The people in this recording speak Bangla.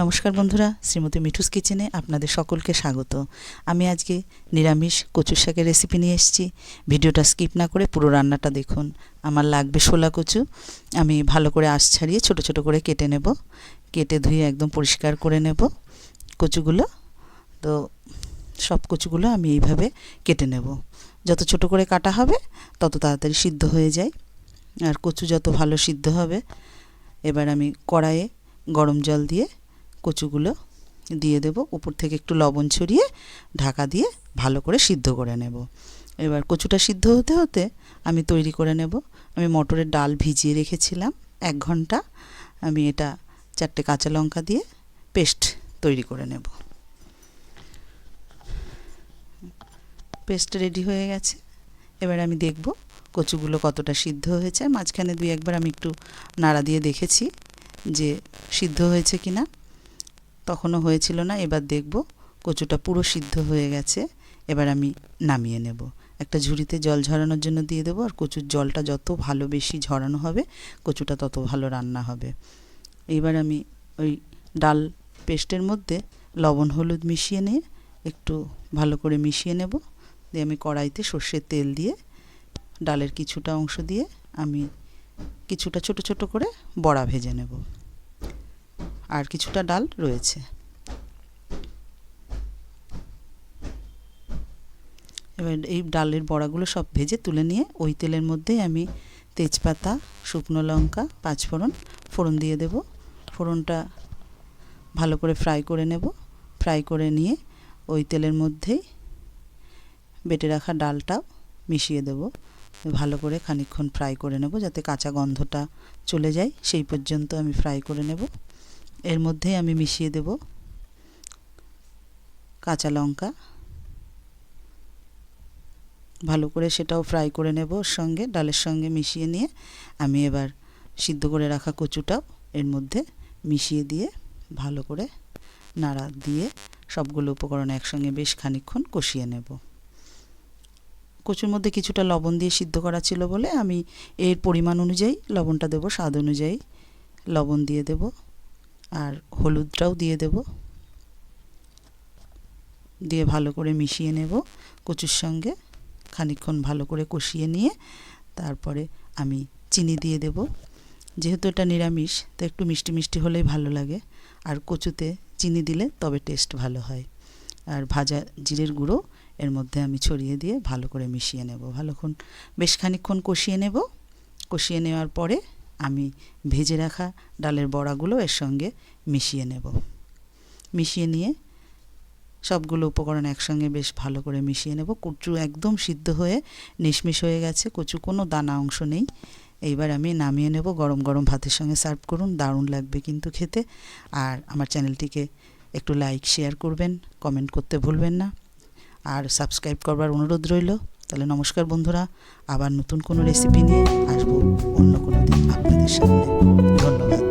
নমস্কার বন্ধুরা, শ্রীমতী মিঠুস কিচেনে আপনাদের সকলকে স্বাগত। আমি আজকে নিরামিষ কচুর শাকের রেসিপি নিয়ে এসেছি। ভিডিওটা স্কিপ না করে পুরো রান্নাটা দেখুন। আমার লাগবে শোলা কচু। আমি ভালো করে আঁশ ছাড়িয়ে ছোট ছোট করে কেটে নেব। কেটে ধুয়ে একদম পরিষ্কার করে নেব কচুগুলো। তো সব কচুগুলো আমি এইভাবে কেটে নেব। যত ছোট করে কাটা হবে, তত তাড়াতাড়ি সিদ্ধ হয়ে যায়। আর কচু যত ভালো সিদ্ধ হবে, এবার আমি কড়াইয়ে গরম জল দিয়ে কচুগুলো দিয়ে দেব। উপর থেকে একটু লবণ ছড়িয়ে ঢাকা দিয়ে ভালো করে সিদ্ধ করে নেব। এবার কচুটা সিদ্ধ হতে হতে আমি তৈরি করে নেব। আমি মটরের ডাল ভিজিয়ে রেখেছিলাম এক ঘণ্টা। আমি এটা চারটে কাঁচা লঙ্কা দিয়ে পেস্ট তৈরি করে নেব। পেস্ট রেডি হয়ে গেছে। এবার আমি দেখব কচুগুলো কতটা সিদ্ধ হয়েছে। মাঝখানে দুই একবার আমি একটু নাড়া দিয়ে দেখেছি যে সিদ্ধ হয়েছে কি না তখনও হয়েছিল না, এবার দেখব। কচুটা পুরো সিদ্ধ হয়ে গেছে, এবার আমি নামিয়ে নেব। একটা ঝুড়িতে জল ঝরানোর জন্য দিয়ে দেবো, আর কচুর জলটা যত ভালো বেশি ঝরানো হবে, কচুটা তত ভালো রান্না হবে। এইবার আমি ওই ডাল পেস্টের মধ্যে লবণ, হলুদ মিশিয়ে নিয়ে একটু ভালো করে মিশিয়ে নেব। দিয়ে আমি কড়াইতে সর্ষের তেল দিয়ে ডালের কিছুটা অংশ দিয়ে আমি কিছুটা ছোট ছোট করে বড়া ভেজে নেব। আর কিছুটা ডাল রয়েছে। এবার এই ডালের বড়াগুলো সব ভেজে তুলে নিয়ে ওই তেলের মধ্যেই আমি তেজপাতা, শুকনো লঙ্কা, পাঁচফোড়ন, ফোড়ন দিয়ে দেব। ফোড়নটা ভালো করে ফ্রাই করে নেব। ফ্রাই করে নিয়ে ওই তেলের মধ্যেই বেটে রাখা ডালটাও মিশিয়ে দেব। ভালো করে খানিকক্ষণ ফ্রাই করে নেব যাতে কাঁচা গন্ধটা চলে যায়। সেই পর্যন্ত আমি ফ্রাই করে নেব। এর মধ্যেই আমি মিশিয়ে দেব কাঁচা লঙ্কা। ভালো করে সেটাও ফ্রাই করে নেব ওর সঙ্গে, ডালের সঙ্গে মিশিয়ে নিয়ে। আমি এবার সিদ্ধ করে রাখা কচুটাও এর মধ্যে মিশিয়ে দিয়ে ভালো করে নাড়া দিয়ে সবগুলো উপকরণ একসঙ্গে বেশ খানিকক্ষণ কষিয়ে নেব। কচুর মধ্যে কিছুটা লবণ দিয়ে সিদ্ধ করা ছিল বলে আমি এর পরিমাণ অনুযায়ী লবণটা দেবো, স্বাদ অনুযায়ী লবণ দিয়ে দেব। আর হলুদটাও দিয়ে দেব। দিয়ে ভালো করে মিশিয়ে নেব কচুর সঙ্গে। খানিকক্ষণ ভালো করে কষিয়ে নিয়ে তারপরে আমি চিনি দিয়ে দেব। যেহেতু এটা নিরামিষ, তো একটু মিষ্টি মিষ্টি হলেই ভালো লাগে। আর কচুতে চিনি দিলে তবে টেস্ট ভালো হয়। আর ভাজা জিরের গুঁড়ো এর মধ্যে আমি ছড়িয়ে দিয়ে ভালো করে মিশিয়ে নেব। ভালোক্ষণ বেশ খানিকক্ষণ কষিয়ে নেব। কষিয়ে নেওয়ার পরে আমি ভেজে রাখা ডালের বড়াগুলো এর সঙ্গে মিশিয়ে নেব। মিশিয়ে নিয়ে সবগুলো উপকরণ একসঙ্গে বেশ ভালো করে মিশিয়ে নেব। কুচু একদম সিদ্ধ হয়ে নিশমিশ হয়ে গেছে, কচু কোনো দানা অংশ নেই। এইবার আমি নামিয়ে নেব, গরম গরম ভাতের সঙ্গে সার্ভ করুন, দারুণ লাগবে কিন্তু খেতে। আর আমার চ্যানেলটিকে একটু লাইক, শেয়ার করবেন, কমেন্ট করতে ভুলবেন না। আর সাবস্ক্রাইব করবার অনুরোধ রইল। তাহলে নমস্কার বন্ধুরা, আবার নতুন কোনো রেসিপি নিয়ে আসব অন্য কোনো দিন আপনাদের সামনে। ধন্যবাদ।